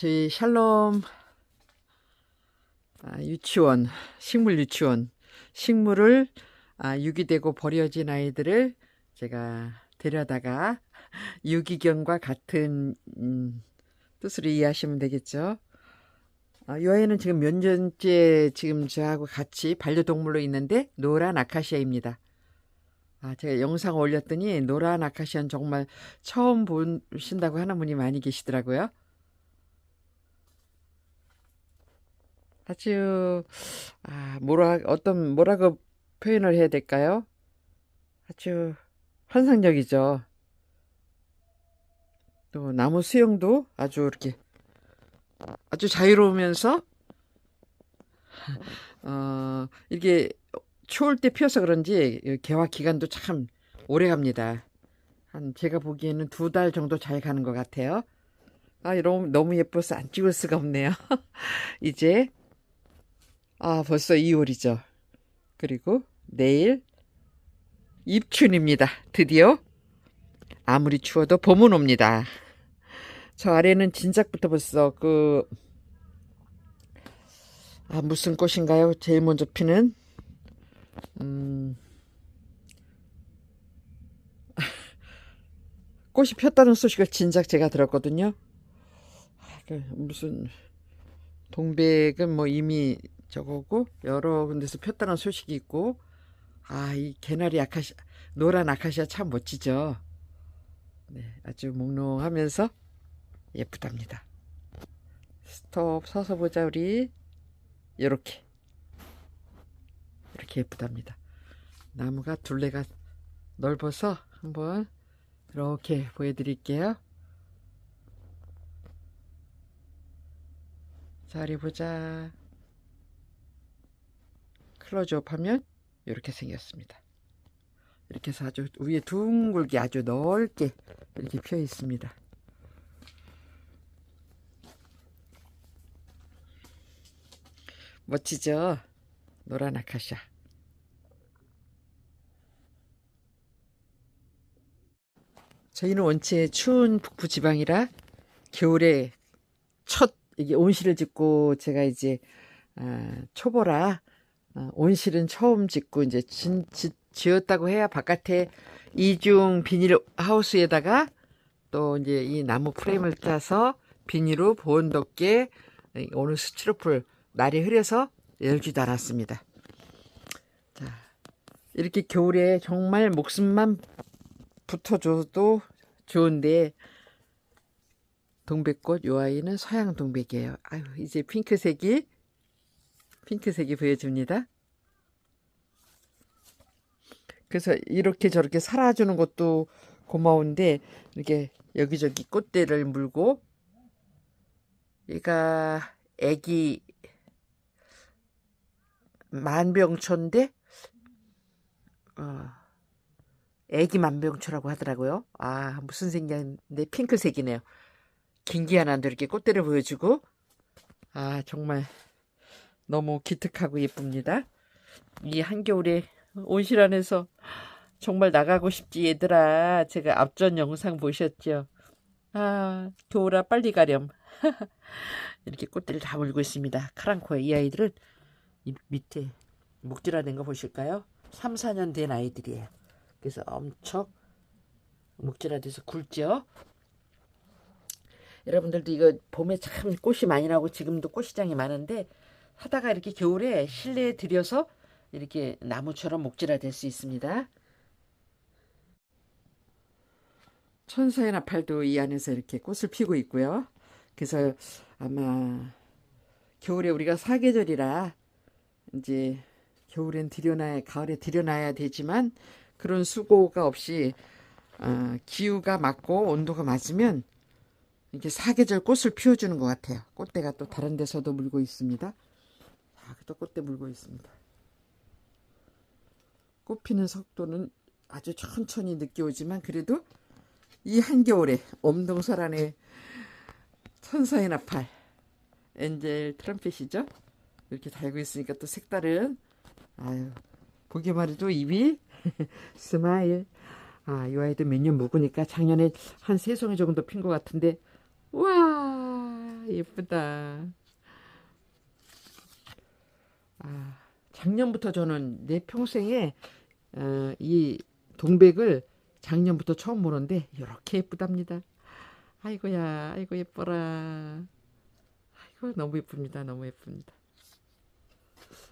저희 샬롬 아, 유치원, 식물 유치원, 식물을 아, 유기되고 버려진 아이들을 제가 데려다가 유기견과 같은 음, 뜻으로 이해하시면 되겠죠. 아, 이 아이는 지금 몇 년째 지금 저하고 같이 반려동물로 있는데 노란 아카시아입니다. 아, 제가 영상 올렸더니 노란 아카시아는 정말 처음 보신다고 하는 분이 많이 계시더라고요. 아주, 아, 뭐라, 어떤, 뭐라고 표현을 해야 될까요? 아주 환상적이죠. 또 나무 수영도 아주 이렇게 아주 자유로우면서, 어, 이게 추울 때 피어서 그런지 개화 기간도 참 오래 갑니다. 한 제가 보기에는 두 달 정도 잘 가는 것 같아요. 아, 너무 너무 예뻐서 안 찍을 수가 없네요. 이제 아 벌써 2월이죠. 그리고 내일 입춘입니다. 드디어 아무리 추워도 봄은 옵니다. 저 아래는 진작부터 벌써 그 아, 무슨 꽃인가요? 제일 먼저 피는 음, 꽃이 폈다는 소식을 진작 제가 들었거든요. 아, 그 무슨 동백은 뭐 이미 저거고 여러 군데서 폈다는 소식이 있고 아 이 개나리 아카시아 노란 아카시아 참 멋지죠. 네, 아주 몽롱하면서 예쁘답니다. 스톱 서서 보자 우리 이렇게 이렇게 예쁘답니다. 나무가 둘레가 넓어서 한번 이렇게 보여드릴게요. 자리 보자. 클로즈업 하면 이렇게 생겼습니다. 이렇게 해서 아주 위에 둥글게 아주 넓게 이렇게 펴 있습니다. 멋지죠? 노란 아카시아. 저희는 원체 추운 북부 지방이라 겨울에 첫 이게 온실을 짓고 제가 이제 아, 초보라 아, 온실은 처음 짓고 이제 진, 지, 지었다고 해야 바깥에 이중 비닐 하우스에다가 또 이제 이 나무 프레임을 따서 비닐로 보온 덮개 오늘 스티로폴 날이 흐려서 열지도 않았습니다. 자, 이렇게 겨울에 정말 목숨만 붙어줘도 좋은데 동백꽃 요 아이는 서양 동백이에요. 아유 이제 핑크색이 핑크색이 보여집니다. 그래서 이렇게 저렇게 살아주는 것도 고마운데 이렇게 여기저기 꽃대를 물고 얘가 애기 만병초인데 어, 애기 만병초라고 하더라고요. 아, 무슨 색이냐는데 핑크색이네요. 긴기한한도 이렇게 꽃대를 보여주고, 아, 정말 너무 기특하고 예쁩니다. 이 한겨울에 온실 안에서 정말 나가고 싶지 얘들아. 제가 앞전 영상 보셨죠? 아, 겨울아 빨리 가렴. 이렇게 꽃들을 다 물고 있습니다. 카랑코에 이 아이들은 이 밑에 목질화된 거 보실까요? 3, 4년 된 아이들이에요. 그래서 엄청 목질화돼서 굵죠? 여러분들도 이거 봄에 참 꽃이 많이 나고 지금도 꽃시장이 많은데 하다가 이렇게 겨울에 실내에 들여서 이렇게 나무처럼 목질화 될 수 있습니다. 천사의 나팔도 이 안에서 이렇게 꽃을 피고 있고요. 그래서 아마 겨울에 우리가 사계절이라 이제 겨울엔 들여놔야 가을에 들여놔야 되지만 그런 수고가 없이 어, 기후가 맞고 온도가 맞으면 이렇게 사계절 꽃을 피워주는 것 같아요. 꽃대가 또 다른 데서도 물고 있습니다. 아, 또 꽃대 물고 있습니다. 꽃 피는 속도는 아주 천천히 늦게 오지만 그래도 이 한겨울에 엄동설 안에 천사의 나팔 엔젤 트럼펫이죠. 이렇게 달고 있으니까 또 색다른 아유 보기만 해도 입이 스마일 아, 이 아이도 몇 년 묵으니까 작년에 한 세 송이 정도 핀 것 같은데 와 예쁘다 아, 작년부터 저는 내 평생에 어, 이 동백을 작년부터 처음 보는데 이렇게 예쁘답니다. 아이고야, 아이고 예뻐라. 아이고 너무 예쁩니다. 너무 예쁩니다.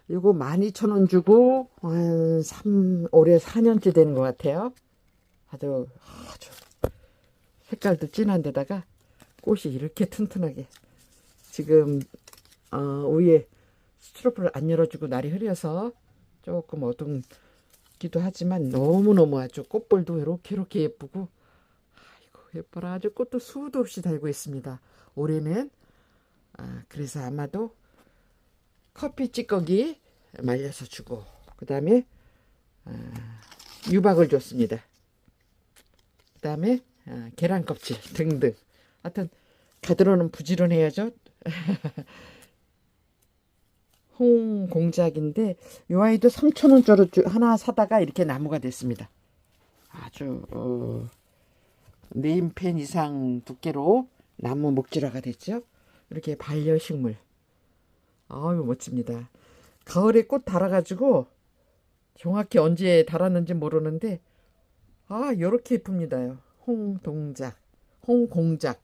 이거 12,000원 주고 한 3, 올해 4년째 되는 것 같아요. 아주 아주 색깔도 진한 데다가 꽃이 이렇게 튼튼하게 지금 어, 위에 스트로프를 안 열어주고 날이 흐려서 조금 어둡기도 하지만 너무너무 아주 꽃볼도 이렇게 이렇게 예쁘고 아이고 예뻐라. 아주 꽃도 수도 없이 달고 있습니다. 올해는 아, 그래서 아마도 커피 찌꺼기 말려서 주고 그 다음에 아, 유박을 줬습니다. 그 다음에 아, 계란 껍질 등등. 하여튼 가드로는 부지런해야죠 홍 공작인데 이 아이도 3,000원짜리 하나 사다가 이렇게 나무가 됐습니다. 아주 어, 네임펜 이상 두께로 나무 목질화가 됐죠. 이렇게 반려식물. 아유 멋집니다. 가을에 꽃 달아가지고 정확히 언제 달았는지 모르는데 아 이렇게 예쁩니다요. 홍동작, 홍공작.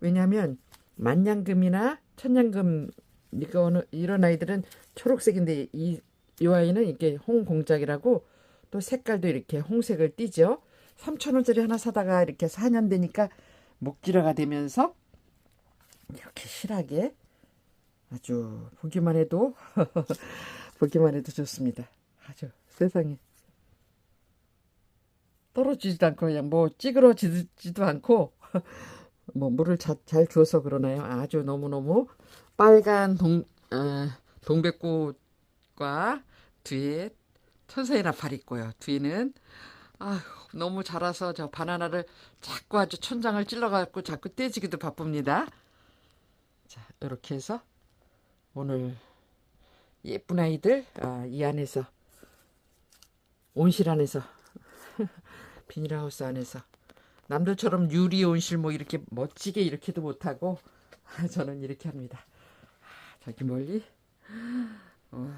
왜냐하면 만냥금이나 천냥금 이거는 이런 아이들은 초록색인데 이, 이 아이는 이렇게 홍공작이라고 또 색깔도 이렇게 홍색을 띠죠. 3,000원짜리 하나 사다가 이렇게 4년 되니까 목질화가 되면서 이렇게 실하게 아주 보기만 해도 보기만 해도 좋습니다. 아주 세상에 떨어지지도 않고 그냥 뭐 찌그러지지도 않고 뭐 물을 자, 잘 줘서 그러나요? 아주 너무너무 빨간 동, 어, 동백꽃과 뒤에 천사의 나팔 있고요. 뒤는 아휴, 너무 자라서 저 바나나를 자꾸 아주 천장을 찔러갖고 자꾸 떼지기도 바쁩니다. 자, 이렇게 해서 오늘 예쁜 아이들 아, 이 안에서 온실 안에서 비닐하우스 안에서 남들처럼 유리 온실 뭐 이렇게 멋지게 이렇게도 못하고 저는 이렇게 합니다. 저기 멀리 어,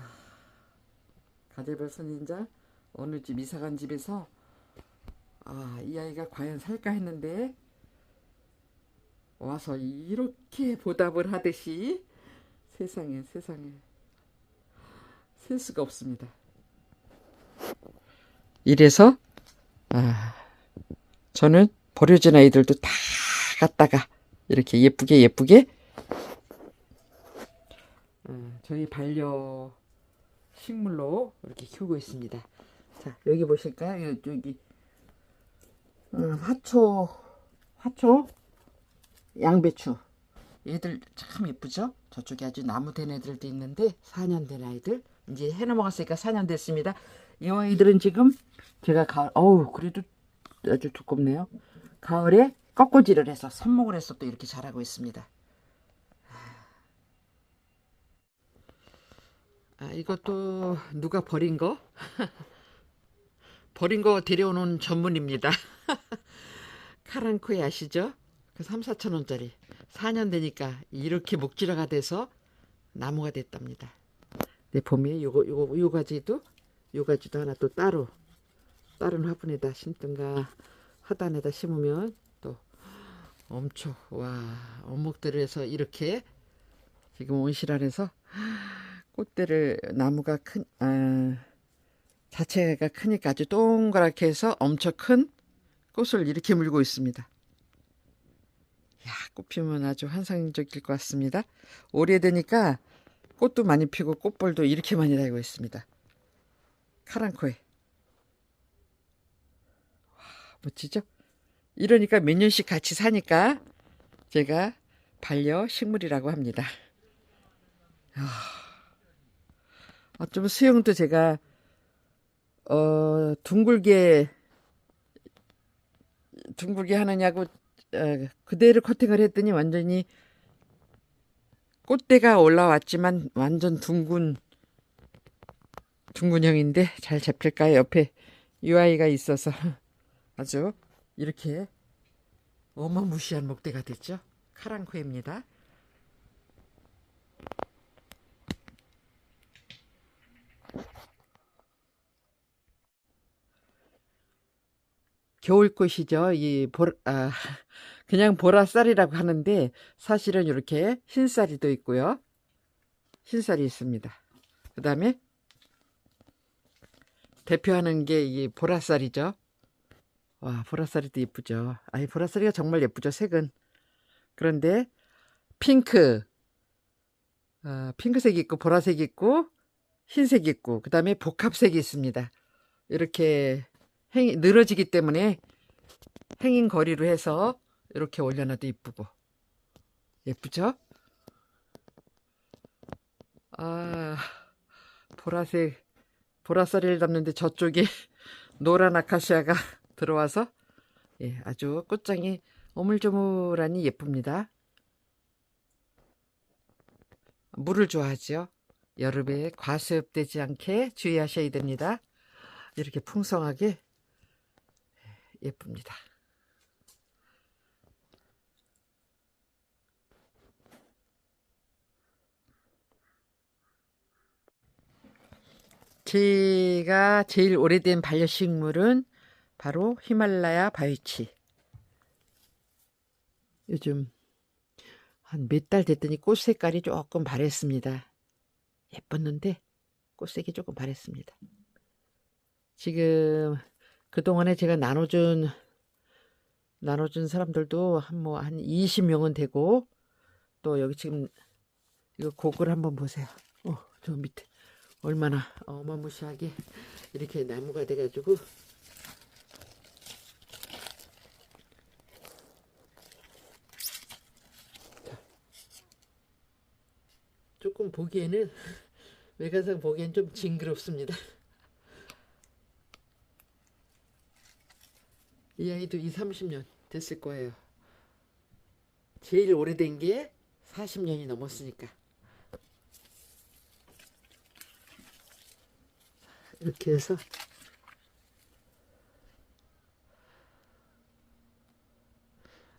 가재별 선인자 어느 집 이사간 집에서 아 이 아이가 과연 살까 했는데 와서 이렇게 보답을 하듯이 세상에 세상에 셀 수가 없습니다. 이래서 아 저는 버려진 아이들도 다 갖다가 이렇게 예쁘게 예쁘게 어, 저희 반려 식물로 이렇게 키우고 있습니다. 자 여기 보실까요? 여- 여기 어, 화초 화초 양배추 얘들 참 예쁘죠? 저쪽에 아주 나무 된 애들도 있는데 4년 된 아이들 이제 해 넘어갔으니까 4년 됐습니다. 이 아이들은 지금 제가 가을, 어우, 그래도 아주 두껍네요. 가을에 꺾어지를 해서 삽목을 해서 또 이렇게 자라고 있습니다. 아, 이것도 누가 버린 거? 버린 거 데려오는 전문입니다. 카랑코에 아시죠? 그 3, 4천 원짜리. 4년 되니까 이렇게 목질화가 돼서 나무가 됐답니다. 네, 봄에 요거 요거 요 가지도 요 가지도 하나 또 따로 다른 화분에다 심든가 하단에다 심으면 또 엄청 와 원목들을 해서 이렇게 지금 온실 안에서 꽃대를 나무가 큰 아, 자체가 크니까 아주 동그랗게 해서 엄청 큰 꽃을 이렇게 물고 있습니다. 야, 꽃 피면 아주 환상적일 것 같습니다. 오래되니까 꽃도 많이 피고 꽃볼도 이렇게 많이 달고 있습니다. 카랑코에. 와, 멋지죠? 이러니까 몇 년씩 같이 사니까 제가 반려식물이라고 합니다. 아, 어쩌면 수영도 제가 어, 둥글게 둥글게 하느냐고 어, 그대로 커팅을 했더니 완전히 꽃대가 올라왔지만 완전 둥근 둥근형인데 잘 잡힐까요? 옆에 UI가 있어서 아주 이렇게 어마무시한 목대가 됐죠. 카랑코입니다. 겨울꽃이죠. 이 보, 아, 그냥 보라쌀이라고 하는데 사실은 이렇게 흰쌀이도 있고요. 흰쌀이 있습니다. 그 다음에 대표하는 게 이 보라쌀이죠. 와, 보라쌀이도 예쁘죠. 아니, 보라쌀이가 정말 예쁘죠, 색은. 그런데 핑크, 아, 핑크색이 있고 보라색이 있고 흰색이 있고 그 다음에 복합색이 있습니다. 이렇게 행, 늘어지기 때문에 행인 거리로 해서 이렇게 올려놔도 이쁘고 예쁘죠? 아 보라색 보라쌀이를 담는데 저쪽에 노란 아카시아가 들어와서 예, 아주 꽃장이 오물조물하니 예쁩니다. 물을 좋아하죠. 여름에 과습되지 않게 주의하셔야 됩니다. 이렇게 풍성하게 예쁩니다. 제가 제일 오래된 반려식물은 바로 히말라야 바위치. 요즘 한 몇 달 됐더니 꽃 색깔이 조금 바랬습니다. 예뻤는데 꽃색이 조금 바랬습니다. 지금 그동안에 제가 나눠준 나눠준 사람들도 한 뭐 한 20명은 되고 또 여기 지금 이거 곡을 한번 보세요. 어, 저 밑에 얼마나 어마무시하게 이렇게 나무가 돼가지고 조금 보기에는 외관상 보기엔 좀 징그럽습니다. 이 아이도 2, 30년 됐을 거예요. 제일 오래된 게 40년이 넘었으니까. 이렇게 해서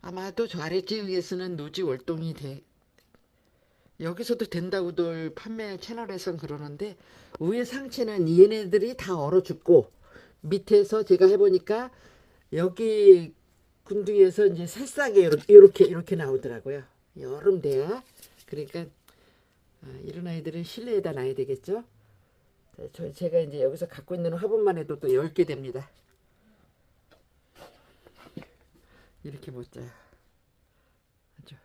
아마도 저 아래지역에서는 노지 월동이 돼 여기서도 된다고들 판매 채널에선 그러는데 위에 상체는 얘네들이 다 얼어 죽고 밑에서 제가 해보니까 여기 군두에서 이제 새싹이 이렇게 이렇게, 이렇게 나오더라고요. 여름 돼야 그러니까 아, 이런 아이들은 실내에다 놔야 되겠죠. 자, 저 제가 이제 여기서 갖고 있는 화분만 해도 또 10개 됩니다. 이렇게 못 자요. 아주.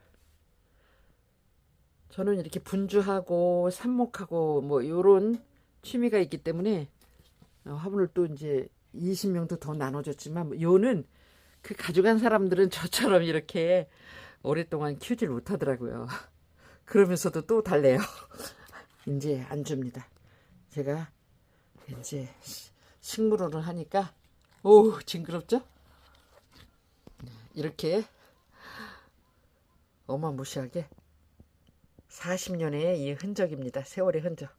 저는 이렇게 분주하고 삽목하고 뭐 요런 취미가 있기 때문에 어, 화분을 또 이제 20명도 더 나눠줬지만 뭐 요는 그 가져간 사람들은 저처럼 이렇게 오랫동안 키우질 못하더라고요. 그러면서도 또 달래요. 이제 안 줍니다. 제가 이제 시- 식물원을 하니까 오 징그럽죠? 이렇게 어마무시하게 40년의 이 흔적입니다. 세월의 흔적.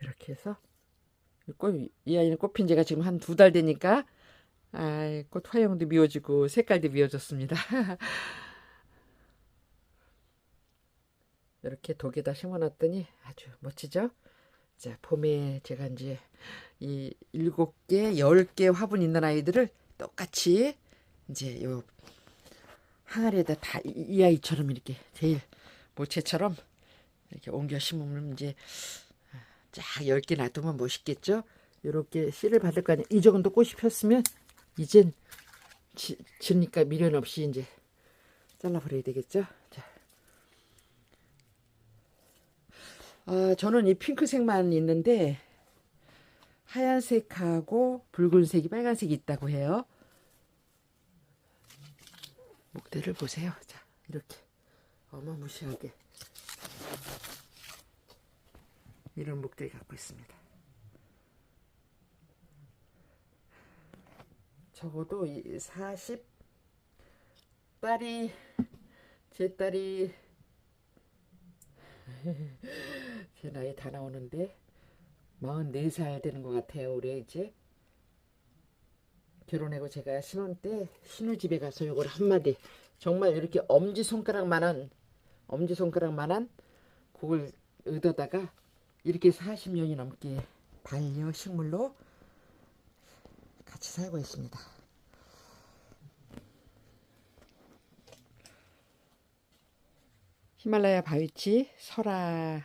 이렇게 해서 이 꽃, 이 아이는 꽃핀 지가 지금 한 두 달 되니까 아, 꽃 화형도 미워지고 색깔도 미워졌습니다. 이렇게 독에다 심어놨더니 아주 멋지죠? 자, 봄에 제가 이제 이 일곱 개, 열 개 화분 있는 아이들을 똑같이 이제 요 항아리에다 다 이 아이처럼 이렇게 제일 모체처럼 이렇게 옮겨 심으면 이제 쫙열개 놔두면 멋있겠죠? 요렇게 씨를 받을 거 아니에요. 이 정도 꽃이 폈으면 이젠 지, 지니까 미련 없이 이제 잘라버려야 되겠죠? 자. 아, 저는 이 핑크색만 있는데 하얀색하고 붉은색이 빨간색이 있다고 해요. 목대를 보세요. 자, 이렇게 어마무시하게 이런 목대를 갖고 있습니다. 적어도 이 40, 딸이, 제 딸이, 제 나이 다 나오는데, 44살 되는 것 같아요, 올해 이제. 결혼하고 제가 신혼 때, 신우집에 가서 이걸 한마디, 정말 이렇게 엄지손가락만한, 엄지손가락만한 그걸 얻어다가, 이렇게 40년이 넘게 반려식물로 같이 살고 있습니다. 히말라야 바위치 설아입니다.